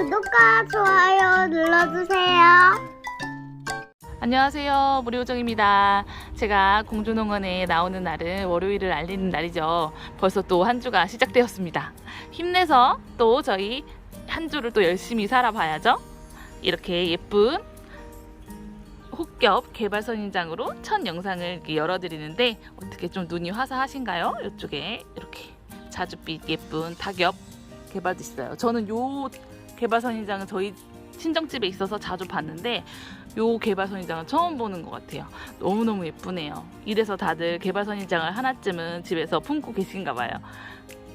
구독과 좋아요 눌러주세요. 안녕하세요. 무료정입니다. 제가 공주농원에 나오는 날은 월요일을 알리는 날이죠. 벌써 또 한 주가 시작되었습니다. 힘내서 또 저희 한 주를 또 열심히 살아봐야죠. 이렇게 예쁜 혹겹 개발 선인장으로 첫 영상을 이렇게 열어드리는데 어떻게 좀 눈이 화사하신가요? 이쪽에 이렇게 자줏빛 예쁜 닭엽 개발도 있어요. 저는 요 개발 선인장은 저희 친정집에 있어서 자주 봤는데 요 개발 선인장은 처음 보는 것 같아요. 너무너무 예쁘네요. 이래서 다들 개발 선인장을 하나쯤은 집에서 품고 계신가 봐요.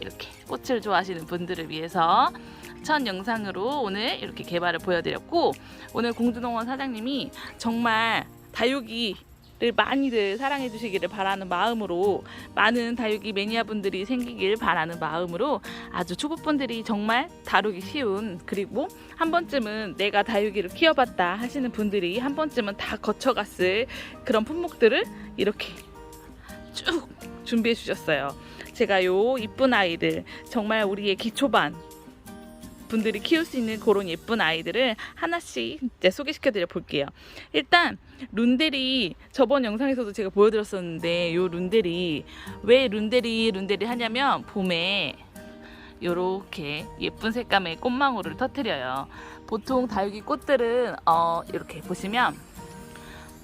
이렇게 꽃을 좋아하시는 분들을 위해서 첫 영상으로 오늘 이렇게 개발을 보여드렸고 오늘 공주농원 사장님이 정말 다육이 를 많이들 사랑해 주시기를 바라는 마음으로 많은 다육이 매니아 분들이 생기길 바라는 마음으로 아주 초보분들이 정말 다루기 쉬운 그리고 한 번쯤은 내가 다육이를 키워봤다 하시는 분들이 한 번쯤은 다 거쳐갔을 그런 품목들을 이렇게 쭉 준비해 주셨어요. 제가 요 이쁜 아이들 정말 우리의 기초반 분들이 키울 수 있는 그런 예쁜 아이들을 하나씩 이제 소개시켜 드려 볼게요. 일단 룬데리 저번 영상에서도 제가 보여드렸었는데 요 룬데리 왜 룬데리 룬데리 하냐면 봄에 요렇게 예쁜 색감의 꽃망울을 터트려요. 보통 다육이 꽃들은 어 이렇게 보시면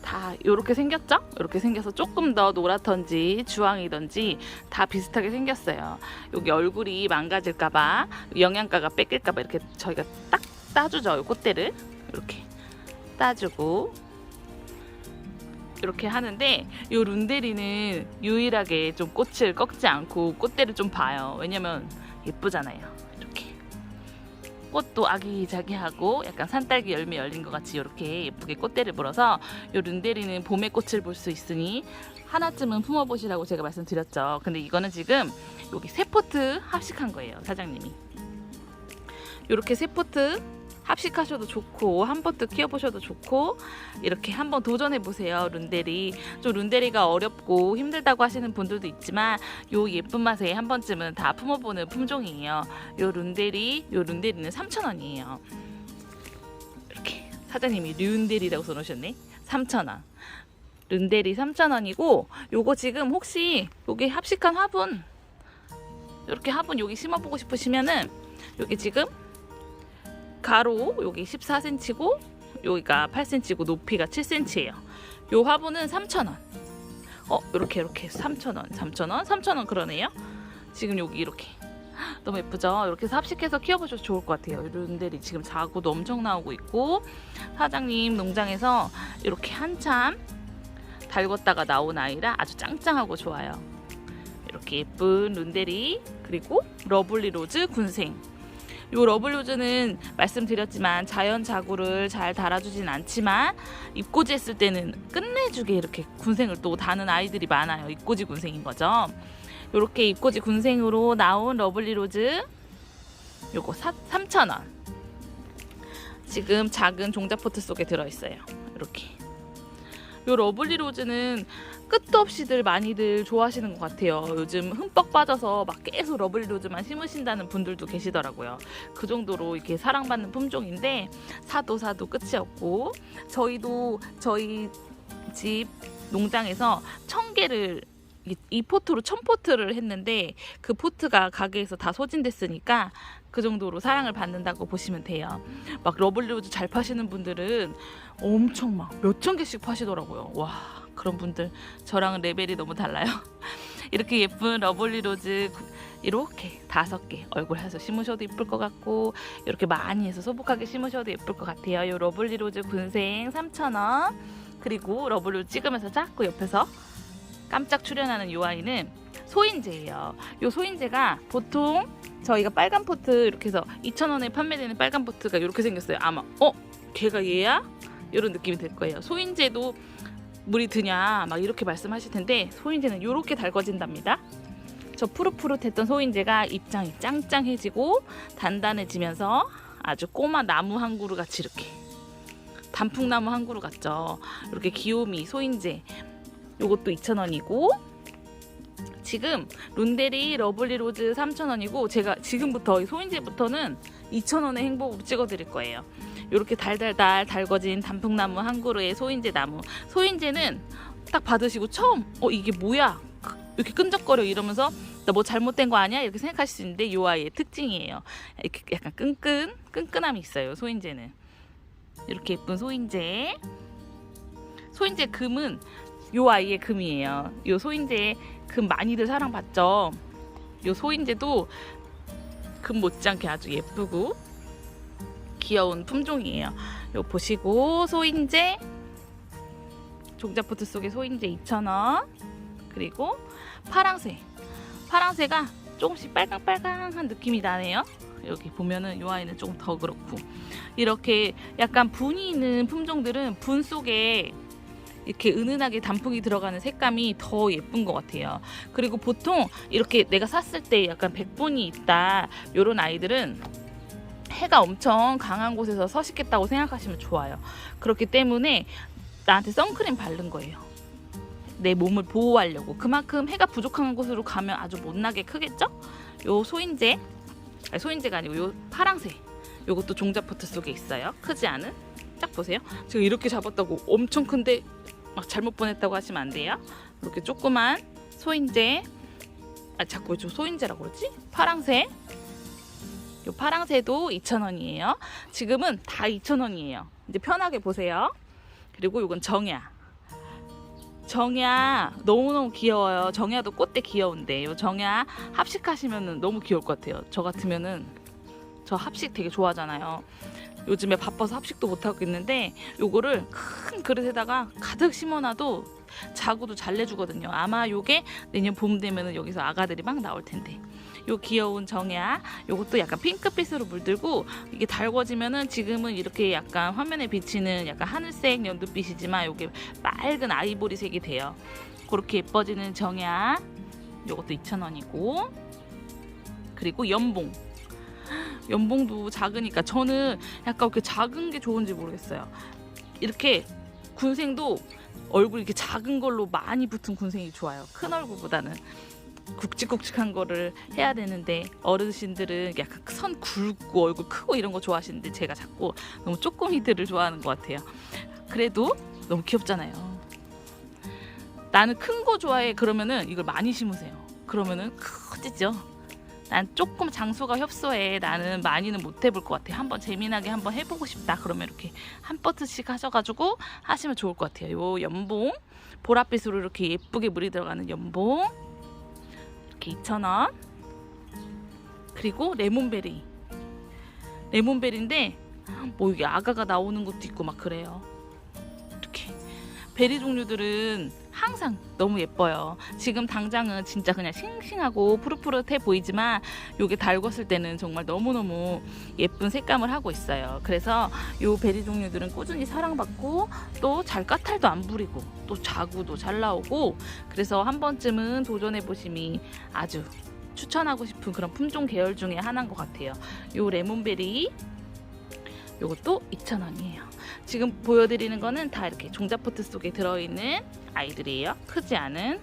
다 이렇게 생겼죠? 이렇게 생겨서 조금 더 노랗던지 주황이던지 다 비슷하게 생겼어요. 여기 얼굴이 망가질까봐 영양가가 뺏길까봐 이렇게 저희가 딱 따주죠. 이 꽃대를 이렇게 따주고 이렇게 하는데 이 룬데리는 유일하게 좀 꽃을 꺾지 않고 꽃대를 좀 봐요. 왜냐면 예쁘잖아요. 꽃도 아기자기하고 약간 산딸기 열매 열린 것 같이 이렇게 예쁘게 꽃대를 물어서 이 룬데리는 봄에 꽃을 볼 수 있으니 하나쯤은 품어보시라고 제가 말씀드렸죠. 근데 이거는 지금 여기 세 포트 합식한 거예요, 사장님이. 이렇게 세 포트 합식하셔도 좋고 한 포트 키워보셔도 좋고 이렇게 한번 도전해 보세요 룬데리. 좀 룬데리가 어렵고 힘들다고 하시는 분들도 있지만 요 예쁜 맛에 한 번쯤은 다 품어보는 품종이에요. 요 룬데리 요 룬데리는 3,000원이에요. 이렇게 사장님이 룬데리라고 써놓으셨네. 3,000원. 룬데리 3,000원이고 요거 지금 혹시 여기 합식한 화분 이렇게 화분 여기 심어보고 싶으시면은 여기 지금 가로 여기 14cm고 여기가 8cm고 높이가 7cm예요. 요 화분은 3,000원. 어, 이렇게 이렇게 3,000원, 3,000원, 3,000원 그러네요. 지금 여기 이렇게 너무 예쁘죠? 이렇게 해서 합식해서 키워보셔도 좋을 것 같아요. 이런들이 지금 자구도 엄청 나오고 있고 사장님 농장에서 이렇게 한참 달궜다가 나온 아이라 아주 짱짱하고 좋아요. 이렇게 예쁜 룬데리 그리고 러블리 로즈 군생 요 러블로즈는 말씀드렸지만 자연 자구를 잘 달아주진 않지만 입꼬지 했을 때는 끝내주게 이렇게 군생을 또 다는 아이들이 많아요. 입꼬지 군생인 거죠. 요렇게 입꼬지 군생으로 나온 러블리 로즈 요거 3,000원. 지금 작은 종자포트 속에 들어있어요. 이렇게. 요 러블리 로즈는 끝도 없이들 많이들 좋아하시는 것 같아요. 요즘 흠뻑 빠져서 막 계속 러블리 로즈만 심으신다는 분들도 계시더라고요. 그 정도로 이렇게 사랑받는 품종인데 사도 사도 끝이 없고 저희도 저희 집 농장에서 천 개를 이- 이 포트로 천 포트를 했는데 그 포트가 가게에서 다 소진됐으니까 그 정도로 사랑을 받는다고 보시면 돼요. 막 러블리로즈 잘 파시는 분들은 엄청 막 몇 천 개씩 파시더라고요. 와 그런 분들 저랑은 레벨이 너무 달라요. 이렇게 예쁜 러블리 로즈 구- 이렇게 다섯 개 얼굴 해서 심으셔도 예쁠 것 같고 이렇게 많이 해서 소복하게 심으셔도 예쁠 것 같아요. 이 러블리 로즈 군생 3,000원 그리고 러블리 찍으면서 자꾸 옆에서 깜짝 출연하는 이 아이는 소인제예요. 이 소인제가 보통 저희가 빨간 포트 이렇게 해서 2,000원에 판매되는 빨간 포트가 이렇게 생겼어요. 아마 어? 걔가 얘야? 이런 느낌이 들 거예요. 소인제도 물이 드냐 막 이렇게 말씀하실 텐데 소인제는 이렇게 달궈진답니다. 저 푸릇푸릇했던 소인제가 입장이 짱짱해지고 단단해지면서 아주 꼬마 나무 한 그루 같이 이렇게 단풍나무 한 그루 같죠. 이렇게 귀요미 소인제 요것도 2,000원이고 지금 룬데리 러블리 로즈 3,000원이고 제가 지금부터 이 소인제부터는 2,000원의 행복으로 찍어드릴 거예요. 이렇게 달달달 달궈진 단풍나무 한 그루의 소인제 나무. 소인제는 딱 받으시고 처음 어 이게 뭐야 이렇게 끈적거려 이러면서 나 뭐 잘못된 거 아니야 이렇게 생각하실 수 있는데 이 아이의 특징이에요. 이렇게 약간 끈끈 끈끈함이 있어요. 소인제는 이렇게 예쁜 소인제. 소인제 금은 요 아이의 금이에요. 요 소인제 금 많이들 사랑받죠. 요 소인제도 금 못지않게 아주 예쁘고 귀여운 품종이에요. 요 보시고 소인제 종자포트 속에 소인제 2,000원 그리고 파랑새 파랑새가 조금씩 빨강빨강한 느낌이 나네요. 여기 보면은 이 아이는 조금 더 그렇고 이렇게 약간 분이 있는 품종들은 분 속에 이렇게 은은하게 단풍이 들어가는 색감이 더 예쁜 것 같아요. 그리고 보통 이렇게 내가 샀을 때 약간 백분이 있다 이런 아이들은 해가 엄청 강한 곳에서 서식했다고 생각하시면 좋아요. 그렇기 때문에 나한테 선크림 바른 거예요. 내 몸을 보호하려고. 그만큼 해가 부족한 곳으로 가면 아주 못나게 크겠죠? 요 소인제, 아니 소인제가 아니고 요 파랑새. 요것도 종자포트 속에 있어요. 크지 않은? 딱 보세요. 제가 이렇게 잡았다고 엄청 큰데 막 잘못 보냈다고 하시면 안 돼요. 이렇게 조그만 소인제. 아 자꾸 저 소인제라고 그러지? 파랑새. 요 파랑새도 2,000원이에요. 지금은 다 2,000원이에요. 이제 편하게 보세요. 그리고 요건 정야. 정야 너무너무 귀여워요. 정야도 꽃대 귀여운데 요 정야 합식하시면 너무 귀여울 것 같아요. 저 같으면은 저 합식 되게 좋아하잖아요. 요즘에 바빠서 합식도 못하고 있는데 요거를 큰 그릇에다가 가득 심어놔도 자구도 잘 내주거든요. 아마 요게 내년 봄 되면은 여기서 아가들이 막 나올 텐데. 요 귀여운 정야 요것도 약간 핑크빛으로 물들고 이게 달궈지면은 지금은 이렇게 약간 화면에 비치는 약간 하늘색 연두빛이지만 요게 빨간 아이보리색이 돼요. 그렇게 예뻐지는 정야 요것도 2,000원이고 그리고 연봉 연봉도 작으니까 저는 약간 이렇게 작은 게 좋은지 모르겠어요. 이렇게 군생도 얼굴 이렇게 작은 걸로 많이 붙은 군생이 좋아요. 큰 얼굴보다는 굵직굵직한 거를 해야 되는데 어르신들은 약간 선 굵고 얼굴 크고 이런 거 좋아하시는데 제가 자꾸 너무 쪼꼬미들을 좋아하는 것 같아요. 그래도 너무 귀엽잖아요. 나는 큰 거 좋아해. 그러면은 이걸 많이 심으세요. 그러면은 커지죠. 난 조금 장소가 협소해. 나는 많이는 못 해볼 것 같아. 한번 재미나게 한번 해보고 싶다. 그러면 이렇게 한 버트씩 하셔가지고 하시면 좋을 것 같아요. 요 연봉 보랏빛으로 이렇게 예쁘게 물이 들어가는 연봉 이렇게 2,000원. 그리고 레몬베리. 레몬베리인데 뭐 이게 아가가 나오는 것도 있고 막 그래요. 이렇게 베리 종류들은 항상 너무 예뻐요. 지금 당장은 진짜 그냥 싱싱하고 푸릇푸릇해 보이지만 요게 달궜을 때는 정말 너무너무 예쁜 색감을 하고 있어요. 그래서 요 베리 종류들은 꾸준히 사랑받고 또 잘 까탈도 안 부리고 또 자구도 잘 나오고 그래서 한 번쯤은 도전해 보심이 아주 추천하고 싶은 그런 품종 계열 중에 하나인 것 같아요. 요 레몬베리 요것도 2,000원이에요. 지금 보여드리는 거는 다 이렇게 종자포트 속에 들어있는 아이들이에요. 크지 않은.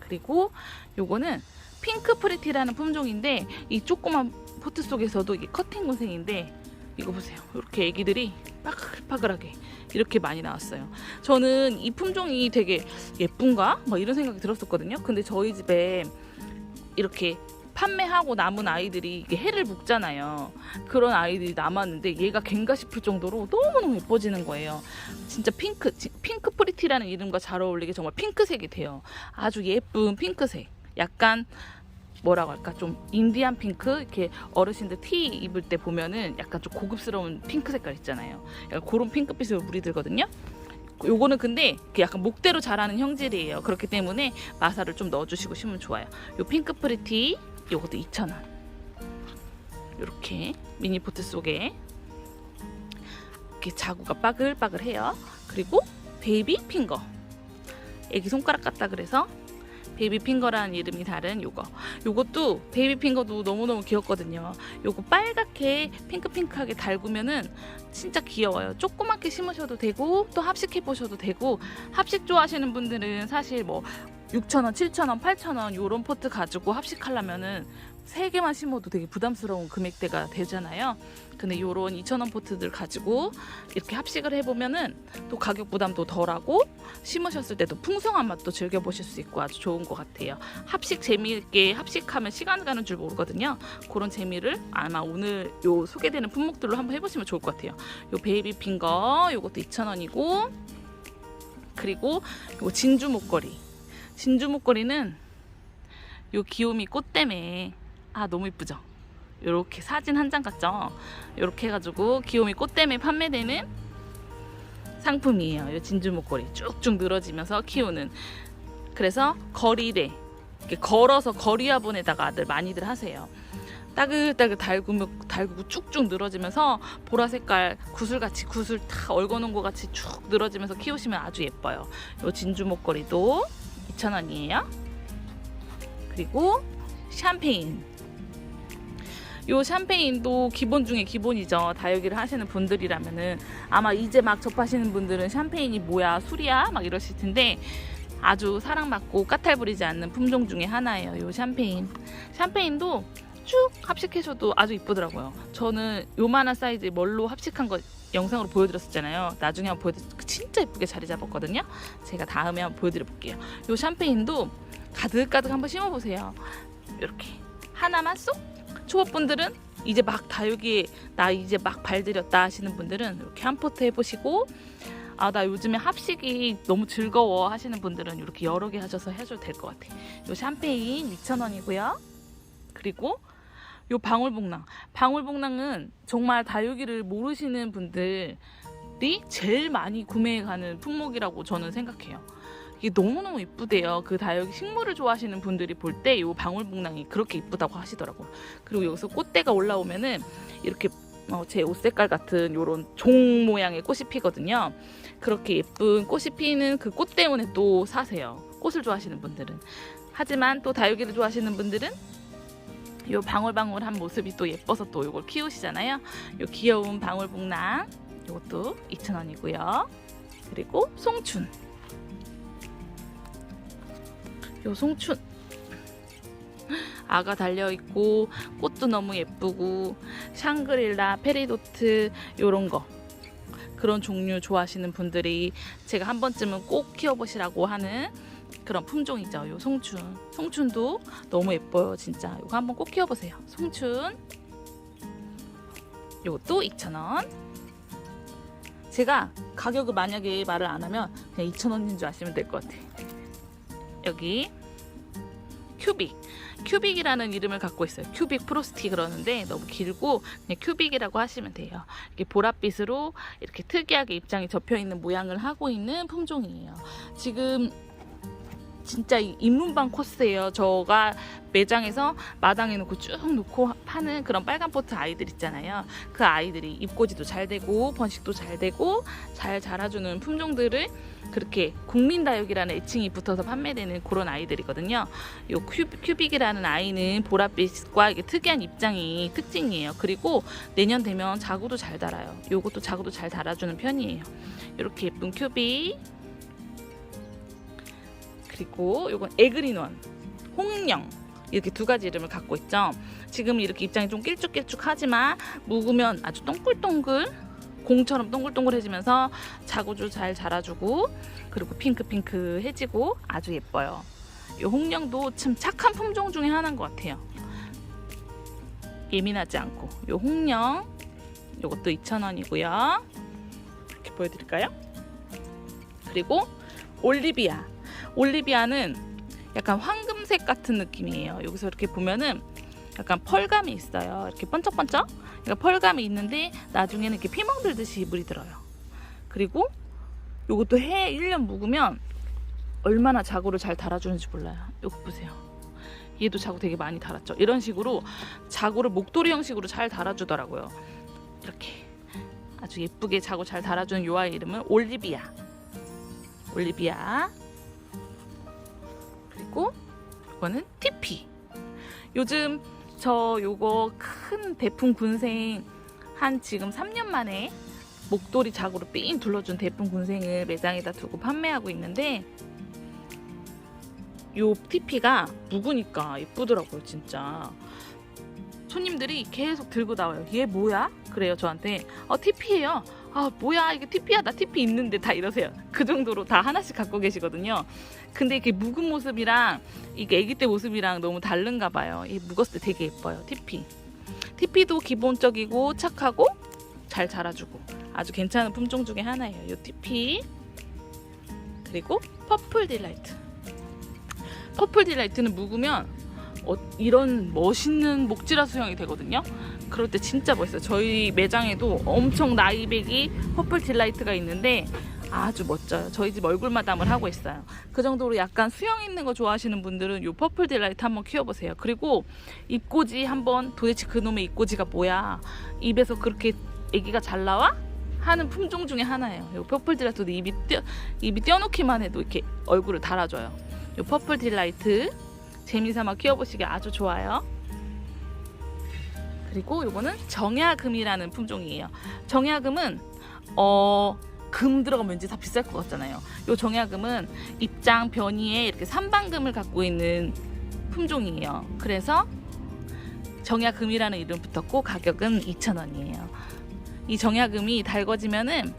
그리고 요거는 핑크 프리티라는 품종인데 이 조그만 포트 속에서도 이게 커팅 군생인데 이거 보세요. 이렇게 애기들이 빠글빠글하게 이렇게 많이 나왔어요. 저는 이 품종이 되게 예쁜가? 막 이런 생각이 들었었거든요. 근데 저희 집에 이렇게 판매하고 남은 아이들이 해를 묵잖아요. 그런 아이들이 남았는데 얘가 갱가 싶을 정도로 너무너무 예뻐지는 거예요. 진짜 핑크, 지- 핑크 프리티라는 이름과 잘 어울리게 정말 핑크색이 돼요. 아주 예쁜 핑크색. 약간 뭐라고 할까 좀 인디안 핑크 이렇게 어르신들 티 입을 때 보면은 약간 좀 고급스러운 핑크 색깔 있잖아요. 그런 핑크빛으로 물이 들거든요. 요거는 근데 그 약간 목대로 자라는 형질이에요. 그렇기 때문에 마사를 좀 넣어주시고 싶으면 좋아요. 요 핑크 프리티 요것도 2,000원. 이렇게 미니 포트 속에 이렇게 자구가 빠글빠글해요. 그리고 베이비 핑거. 애기 손가락 같다 그래서 베이비 핑거라는 이름이 다른 요거. 요것도 베이비 핑거도 너무너무 귀엽거든요. 요거 빨갛게 핑크핑크하게 달구면은 진짜 귀여워요. 조그맣게 심으셔도 되고 또 합식해 보셔도 되고 합식 좋아하시는 분들은 사실 뭐 6,000원, 7,000원, 8,000원 요런 포트 가지고 합식하려면은 세 개만 심어도 되게 부담스러운 금액대가 되잖아요. 근데 이런 2,000원 포트들 가지고 이렇게 합식을 해보면은 또 가격 부담도 덜하고 심으셨을 때도 풍성한 맛도 즐겨보실 수 있고 아주 좋은 것 같아요. 합식 재미있게 합식하면 시간 가는 줄 모르거든요. 그런 재미를 아마 오늘 요 소개되는 품목들로 한번 해보시면 좋을 것 같아요. 요 베이비 핑거 요것도 2,000원이고 그리고 요 진주 목걸이 진주 목걸이는 요 귀요미 꽃 때문에 아 너무 이쁘죠? 요렇게 사진 한 장 같죠? 요렇게 해가지고 귀요미 꽃 때문에 판매되는 상품이에요. 요 진주 목걸이 쭉쭉 늘어지면서 키우는 그래서 거리대 이렇게 걸어서 거리 화분에다가들 많이들 하세요. 따글따글 달구면 달구고 쭉쭉 늘어지면서 보라 색깔 구슬같이 구슬 다 얽어놓은 것 같이 쭉 늘어지면서 키우시면 아주 예뻐요. 요 진주 목걸이도 2,000원이에요. 그리고 샴페인. 요 샴페인도 기본 중에 기본이죠. 다육이를 하시는 분들이라면은 아마 이제 막 접하시는 분들은 샴페인이 뭐야 술이야 막 이러실 텐데 아주 사랑받고 까탈 부리지 않는 품종 중에 하나예요. 요 샴페인. 샴페인도 쭉 합식해줘도 아주 이쁘더라고요. 저는 요만한 사이즈 뭘로 합식한 거 영상으로 보여드렸었잖아요. 나중에 한번 보여드릴 진짜 예쁘게 자리 잡았거든요. 제가 다음에 한번 보여드려 볼게요. 요 샴페인도 가득가득 한번 심어보세요. 이렇게 하나만 쏙. 초보분들은 이제 막 다육이 나 이제 막 발들였다 하시는 분들은 이렇게 한 포트 해보시고 아 나 요즘에 합식이 너무 즐거워 하시는 분들은 이렇게 여러 개 하셔서 해줘도 될 것 같아. 요 샴페인 2,000원이고요. 그리고 요 방울복랑. 방울복랑은 정말 다육이를 모르시는 분들이 제일 많이 구매해 가는 품목이라고 저는 생각해요. 이게 너무너무 이쁘대요. 그 다육이 식물을 좋아하시는 분들이 볼 때 이 방울복랑이 그렇게 이쁘다고 하시더라고요. 그리고 여기서 꽃대가 올라오면은 이렇게 어, 제옷 색깔 같은 요런 종 모양의 꽃이 피거든요. 그렇게 예쁜 꽃이 피는 그 꽃 때문에 또 사세요. 꽃을 좋아하시는 분들은. 하지만 또 다육이를 좋아하시는 분들은 요 방울방울한 모습이 또 예뻐서 또 요걸 키우시잖아요. 요 귀여운 방울복랑 요것도 2,000원이고요. 그리고 송춘. 요 송춘 아가 달려 있고 꽃도 너무 예쁘고 샹그릴라, 페리도트 요런 거 그런 종류 좋아하시는 분들이 제가 한 번쯤은 꼭 키워보시라고 하는 그런 품종이죠. 요 송춘. 송춘도 너무 예뻐요, 진짜. 이거 한번 꼭 키워보세요. 송춘. 요것도 2,000원. 제가 가격을 만약에 말을 안 하면 그냥 2,000원인 줄 아시면 될 것 같아요. 여기 큐빅. 큐빅이라는 이름을 갖고 있어요. 큐빅 프로스티 그러는데 너무 길고 그냥 큐빅이라고 하시면 돼요. 이렇게 보랏빛으로 이렇게 특이하게 입장이 접혀 있는 모양을 하고 있는 품종이에요. 지금 진짜 이 입문방 코스예요. 저가 매장에서 마당에 놓고 쭉 놓고 파는 그런 빨간 포트 아이들 있잖아요. 그 아이들이 입꼬지도 잘 되고 번식도 잘 되고 잘 자라주는 품종들을 그렇게 국민다육이라는 애칭이 붙어서 판매되는 그런 아이들이거든요. 요 큐, 큐빅이라는 아이는 보랏빛과 이게 특이한 입장이 특징이에요. 그리고 내년 되면 자구도 잘 달아요. 요것도 자구도 잘 달아주는 편이에요. 이렇게 예쁜 큐빅 그리고 요건 에그린원, 홍령 이렇게 두 가지 이름을 갖고 있죠. 지금 이렇게 입장이 좀 길쭉길쭉하지만 묵으면 아주 동글동글 공처럼 동글동글해지면서 자구도 잘 자라주고 그리고 핑크핑크해지고 아주 예뻐요. 이 홍령도 참 착한 품종 중에 하나인 것 같아요. 예민하지 않고 이 홍령 이것도 2,000원이고요. 이렇게 보여드릴까요? 그리고 올리비아 올리비아는 약간 황금색 같은 느낌이에요. 여기서 이렇게 보면은 약간 펄감이 있어요. 이렇게 번쩍번쩍. 그러니까 펄감이 있는데 나중에는 이렇게 피멍 들듯이 물이 들어요. 그리고 이것도 해 1년 묵으면 얼마나 자구를 잘 달아주는지 몰라요. 이거 보세요. 얘도 자구 되게 많이 달았죠. 이런 식으로 자구를 목도리 형식으로 잘 달아주더라고요. 이렇게 아주 예쁘게 자구 잘 달아주는 요 아이 이름은 올리비아. 올리비아. 그리고 이거는 티피. 요즘 저 요거 큰 대풍 군생 한 지금 3년 만에 목도리 자구로 삥 둘러준 대풍 군생을 매장에다 두고 판매하고 있는데 요 TP가 묵으니까 예쁘더라고요, 진짜. 손님들이 계속 들고 나와요. 얘 뭐야? 그래요, 저한테. 어, TP예요. 아, 뭐야? 이게 TP야. 나 TP 있는데 다 이러세요. 그 정도로 다 하나씩 갖고 계시거든요. 근데 이게 묵은 모습이랑 이게 아기 때 모습이랑 너무 다른가 봐요. 이 묵었을 때 되게 예뻐요. TP. TP도 기본적이고 착하고 잘 자라주고 아주 괜찮은 품종 중에 하나예요. 요 TP. 그리고 퍼플 딜라이트. 퍼플 딜라이트는 묵으면 어, 이런 멋있는 목지라 수영이 되거든요. 그럴 때 진짜 멋있어요. 저희 매장에도 엄청 나이백이 퍼플 딜라이트가 있는데 아주 멋져요. 저희 집 얼굴 마담을 하고 있어요. 그 정도로 약간 수영 있는 거 좋아하시는 분들은 이 퍼플 딜라이트 한번 키워보세요. 그리고 입꼬지 한번 도대체 그놈의 입꼬지가 뭐야? 입에서 그렇게 아기가 잘 나와? 하는 품종 중에 하나예요. 이 퍼플 딜라이트도 입이 띄어, 입이 띄어놓기만 해도 이렇게 얼굴을 달아줘요. 이 퍼플 딜라이트 재미삼아 키워보시기 아주 좋아요. 그리고 요거는 정야금이라는 품종이에요. 정야금은 어. 금 들어가면 왠지 다 비쌀 것 같잖아요. 요 정야금은 입장 변이에 이렇게 삼방금을 갖고 있는 품종이에요. 그래서 정야금이라는 이름 붙었고 가격은 2,000원이에요. 이 정야금이 달궈지면은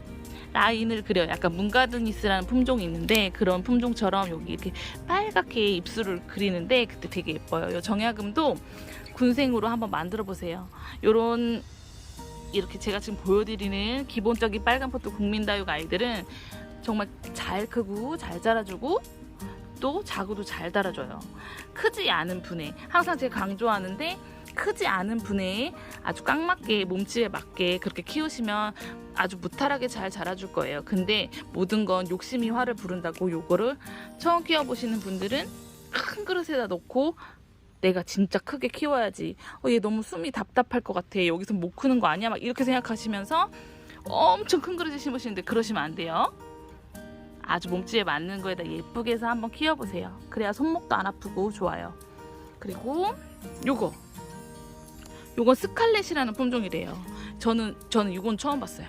라인을 그려요. 약간 문가드니스라는 품종이 있는데 그런 품종처럼 여기 이렇게 빨갛게 입술을 그리는데 그때 되게 예뻐요. 요 정야금도 군생으로 한번 만들어 보세요. 요런 이렇게 제가 지금 보여드리는 기본적인 빨간 포트 국민다육 아이들은 정말 잘 크고 잘 자라주고 또 자구도 잘 달아줘요. 크지 않은 분해. 항상 제가 강조하는데 크지 않은 분해에 아주 꽉 맞게 몸집에 맞게 그렇게 키우시면 아주 무탈하게 잘 자라줄 거예요. 근데 모든 건 욕심이 화를 부른다고 요거를 처음 키워보시는 분들은 큰 그릇에다 넣고 내가 진짜 크게 키워야지. 어, 얘 너무 숨이 답답할 것 같아. 여기서 못 크는 거 아니야? 막 이렇게 생각하시면서 엄청 큰 그릇에 심으시는데 그러시면 안 돼요. 아주 몸집에 맞는 거에다 예쁘게 해서 한번 키워보세요. 그래야 손목도 안 아프고 좋아요. 그리고 요거. 요건 스칼렛이라는 품종이래요. 저는 저는 이건 처음 봤어요.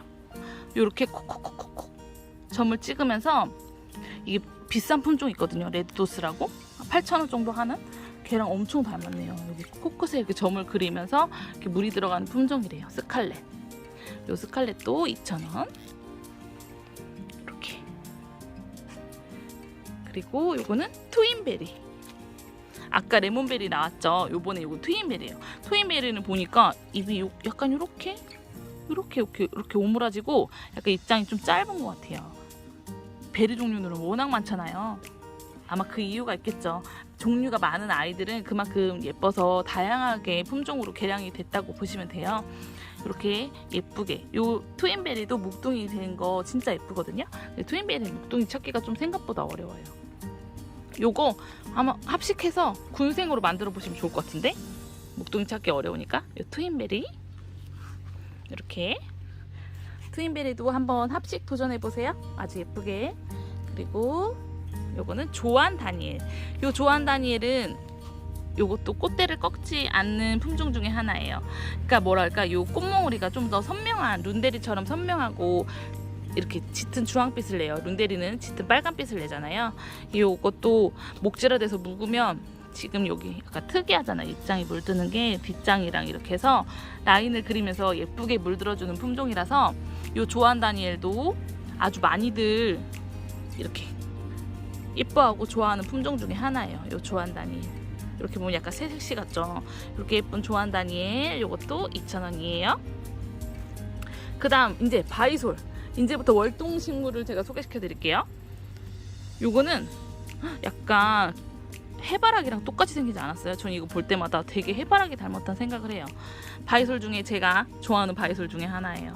요렇게 콕콕콕콕콕 점을 찍으면서 이게 비싼 품종 있거든요. 레드도스라고 8,000원 정도 하는 걔랑 엄청 닮았네요. 여기 코끝에 이렇게 점을 그리면서 이렇게 물이 들어가는 품종이래요. 스칼렛. 요 스칼렛도 2,000원. 이렇게. 그리고 요거는 트윈베리. 아까 레몬베리 나왔죠. 요번에 요거 트윈베리예요. 트윈베리는 보니까 입이 요- 약간 요렇게 요렇게 이렇게 이렇게 오므라지고 약간 입장이 좀 짧은 것 같아요. 베리 종류는 워낙 많잖아요. 아마 그 이유가 있겠죠. 종류가 많은 아이들은 그만큼 예뻐서 다양하게 품종으로 개량이 됐다고 보시면 돼요. 이렇게 예쁘게 요 트윈베리도 묵둥이 된 거 진짜 예쁘거든요. 트윈베리 묵둥이 찾기가 좀 생각보다 어려워요. 요거 아마 합식해서 군생으로 만들어 보시면 좋을 것 같은데 묵둥이 찾기 어려우니까 요 트윈베리 이렇게 트윈베리도 한번 합식 도전해 보세요. 아주 예쁘게 그리고 요거는 조안 다니엘. 요 조안 다니엘은 요것도 꽃대를 꺾지 않는 품종 중에 하나예요. 그러니까 뭐랄까 요 꽃몽우리가 좀 더 선명한 룬데리처럼 선명하고 이렇게 짙은 주황빛을 내요. 룬데리는 짙은 빨간빛을 내잖아요. 요것도 목질화돼서 묵으면 지금 여기 약간 특이하잖아요. 입장이 물드는 게 뒷장이랑 이렇게 해서 라인을 그리면서 예쁘게 물들어주는 품종이라서 요 조안 다니엘도 아주 많이들 이렇게 예뻐하고 좋아하는 품종 중에 하나예요. 요 조안 다니엘. 이렇게 보면 약간 새색시 같죠? 이렇게 예쁜 조안 다니엘 요것도 2,000원이에요. 그 다음 이제 바이솔. 이제부터 월동 식물을 제가 소개시켜 드릴게요. 요거는 약간 해바라기랑 똑같이 생기지 않았어요? 저는 이거 볼 때마다 되게 해바라기 닮았다는 생각을 해요. 바이솔 중에 제가 좋아하는 바이솔 중에 하나예요.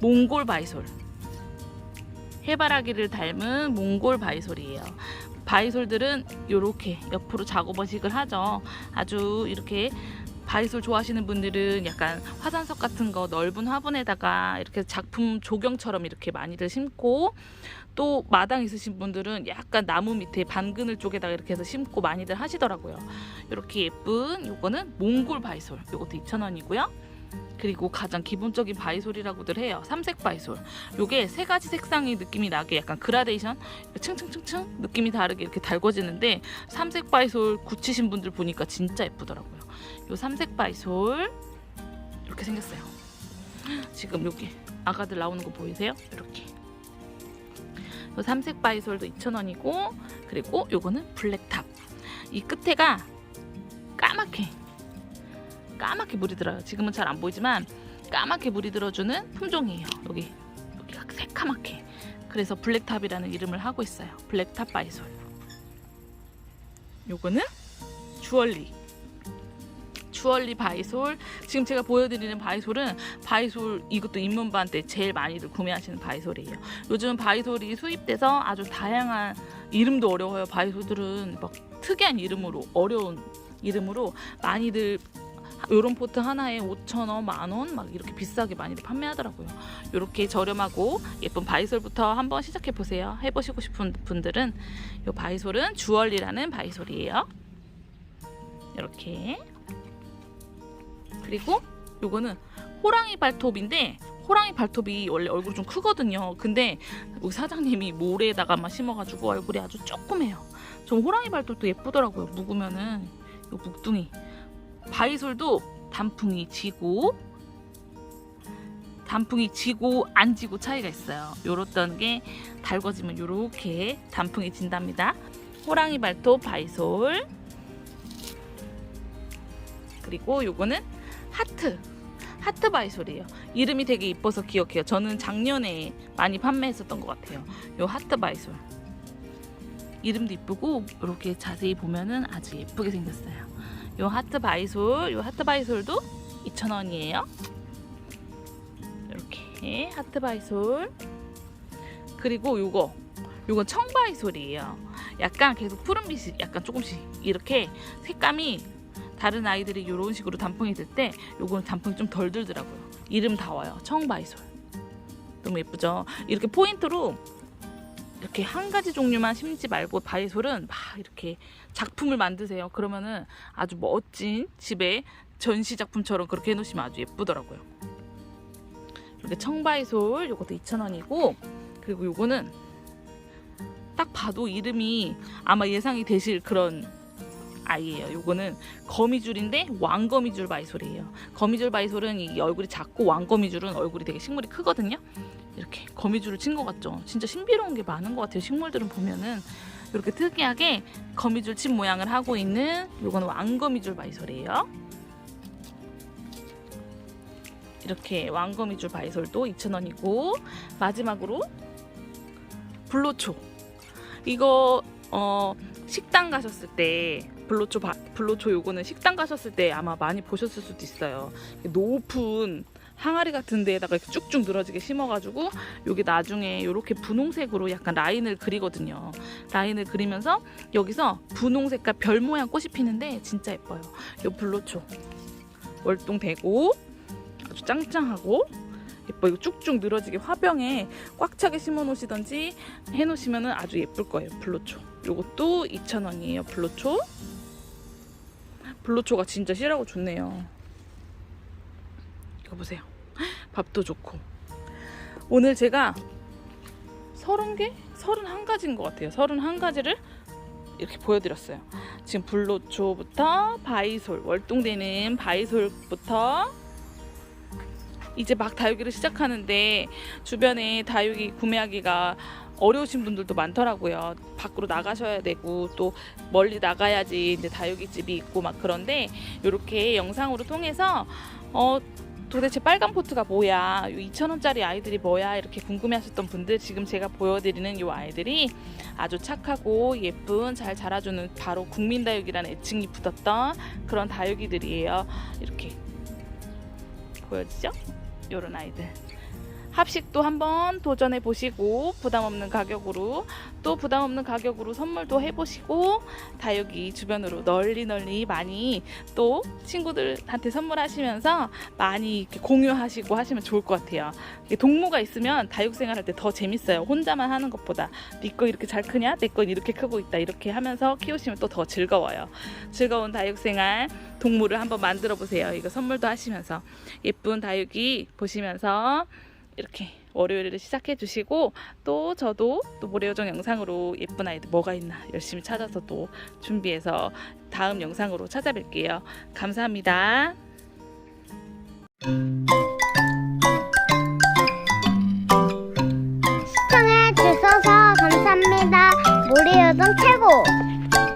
몽골 바이솔. 해바라기를 닮은 몽골 바이솔이에요. 바이솔들은 이렇게 옆으로 작업어식을 하죠. 아주 이렇게 바이솔 좋아하시는 분들은 약간 화산석 같은 거 넓은 화분에다가 이렇게 작품 조경처럼 이렇게 많이들 심고 또 마당 있으신 분들은 약간 나무 밑에 반그늘 쪽에다가 이렇게 해서 심고 많이들 하시더라고요. 이렇게 예쁜 요거는 몽골 바이솔. 요것도 2,000원이고요. 그리고 가장 기본적인 바이솔이라고들 해요. 삼색 바이솔. 요게 세 가지 색상의 느낌이 나게 약간 그라데이션, 층층층층 느낌이 다르게 이렇게 달궈지는데 삼색 바이솔 굳히신 분들 보니까 진짜 예쁘더라고요. 요 삼색 바이솔 이렇게 생겼어요. 지금 여기 아가들 나오는 거 보이세요? 이렇게. 요 삼색 바이솔도 2,000원이고 그리고 요거는 블랙탑. 이 끝에가 까맣게 까맣게 물이 들어요. 지금은 잘 안 보이지만 까맣게 물이 들어주는 품종이에요. 여기 여기가 새카맣게. 그래서 블랙탑이라는 이름을 하고 있어요. 블랙탑 바이솔. 요거는 주얼리. 주얼리 바이솔. 지금 제가 보여드리는 바이솔은 바이솔 이것도 입문반 때 제일 많이들 구매하시는 바이솔이에요. 요즘 바이솔이 수입돼서 아주 다양한 이름도 어려워요. 바이솔들은 막 특이한 이름으로 어려운 이름으로 많이들 요런 포트 하나에 5,000원, 만원 막 이렇게 비싸게 많이들 판매하더라고요. 이렇게 저렴하고 예쁜 바이솔부터 한번 시작해 보세요. 해 보시고 싶은 분들은 요 바이솔은 주얼리라는 바이솔이에요. 이렇게 그리고 요거는 호랑이 발톱인데 호랑이 발톱이 원래 얼굴 좀 크거든요. 근데 우리 사장님이 모래에다가 만 심어가지고 얼굴이 아주 조그매요. 좀 호랑이 발톱도 예쁘더라고요. 묵으면은 요 묵둥이 바이솔도 단풍이 지고 단풍이 지고 안 지고 차이가 있어요. 요렇던 게 달궈지면 요렇게 단풍이 진답니다. 호랑이 발톱 바이솔 그리고 요거는 하트 하트 바이솔이에요. 이름이 되게 이뻐서 기억해요. 저는 작년에 많이 판매했었던 것 같아요. 요 하트 바이솔 이름도 이쁘고 이렇게 자세히 보면은 아주 예쁘게 생겼어요. 요 하트 바이솔, 요 하트 바이솔도 2,000원이에요. 이렇게 하트 바이솔. 그리고 요거, 요건 청바이솔이에요. 약간 계속 푸른빛이 약간 조금씩 이렇게 색감이 다른 아이들이 이런 식으로 단풍이 들 때 요거는 단풍이 좀 덜 들더라고요. 이름 다 와요. 청바이솔. 너무 예쁘죠? 이렇게 포인트로 이렇게 한 가지 종류만 심지 말고 바이솔은 막 이렇게 작품을 만드세요. 그러면은 아주 멋진 집에 전시 작품처럼 그렇게 해놓으시면 아주 예쁘더라고요. 이렇게 청바이솔 요것도 2,000원이고 그리고 요거는 딱 봐도 이름이 아마 예상이 되실 그런 아이예요. 요거는 거미줄인데 왕거미줄 바이솔이에요. 거미줄 바이솔은 이 얼굴이 작고 왕거미줄은 얼굴이 되게 식물이 크거든요. 이렇게 거미줄을 친 것 같죠. 진짜 신비로운 게 많은 것 같아요. 식물들은 보면은 이렇게 특이하게 거미줄 친 모양을 하고 있는 요거는 왕거미줄 바이솔이에요. 이렇게 왕거미줄 바이솔도 2,000원이고 마지막으로 불로초 이거 어 식당 가셨을 때 불로초 바, 불로초 요거는 식당 가셨을 때 아마 많이 보셨을 수도 있어요. 높은 항아리 같은 데에다가 이렇게 쭉쭉 늘어지게 심어가지고 여기 나중에 이렇게 분홍색으로 약간 라인을 그리거든요. 라인을 그리면서 여기서 분홍색과 별 모양 꽃이 피는데 진짜 예뻐요. 요 불로초 월동되고 아주 짱짱하고 예뻐 이거 쭉쭉 늘어지게 화병에 꽉 차게 심어 놓으시던지 해 놓으시면 아주 예쁠 거예요. 불로초. 요것도 2,000원이에요. 불로초. 불로초가 진짜 실하고 좋네요. 이거 보세요. 밥도 좋고. 오늘 제가 30개? 31가지인 것 같아요. 31가지를 이렇게 보여드렸어요. 지금 불로초부터 바이솔, 월동되는 바이솔부터 이제 막 다육이를 시작하는데 주변에 다육이 구매하기가 어려우신 분들도 많더라고요. 밖으로 나가셔야 되고 또 멀리 나가야지 이제 다육이 집이 있고 막 그런데 이렇게 영상으로 통해서 어 도대체 빨간 포트가 뭐야? 2,000원짜리 아이들이 뭐야? 이렇게 궁금해하셨던 분들 지금 제가 보여드리는 이 아이들이 아주 착하고 예쁜 잘 자라주는 바로 국민다육이라는 애칭이 붙었던 그런 다육이들이에요. 이렇게 보여지죠? 요런 아이들. 합식도 한번 도전해 보시고 부담 없는 가격으로 또 부담 없는 가격으로 선물도 해 보시고 다육이 주변으로 널리 널리 많이 또 친구들한테 선물하시면서 많이 이렇게 공유하시고 하시면 좋을 것 같아요. 동무가 있으면 다육 생활할 때 더 재밌어요. 혼자만 하는 것보다 네거 이렇게 잘 크냐? 내 건 이렇게 크고 있다. 이렇게 하면서 키우시면 또 더 즐거워요. 즐거운 다육 생활 동물을 한번 만들어 보세요. 이거 선물도 하시면서 예쁜 다육이 보시면서 이렇게 월요일을 시작해 주시고 또 저도 또 모래요정 영상으로 예쁜 아이들 뭐가 있나 열심히 찾아서 또 준비해서 다음 영상으로 찾아뵐게요. 감사합니다. 시청해 주셔서 감사합니다. 모래요정 최고!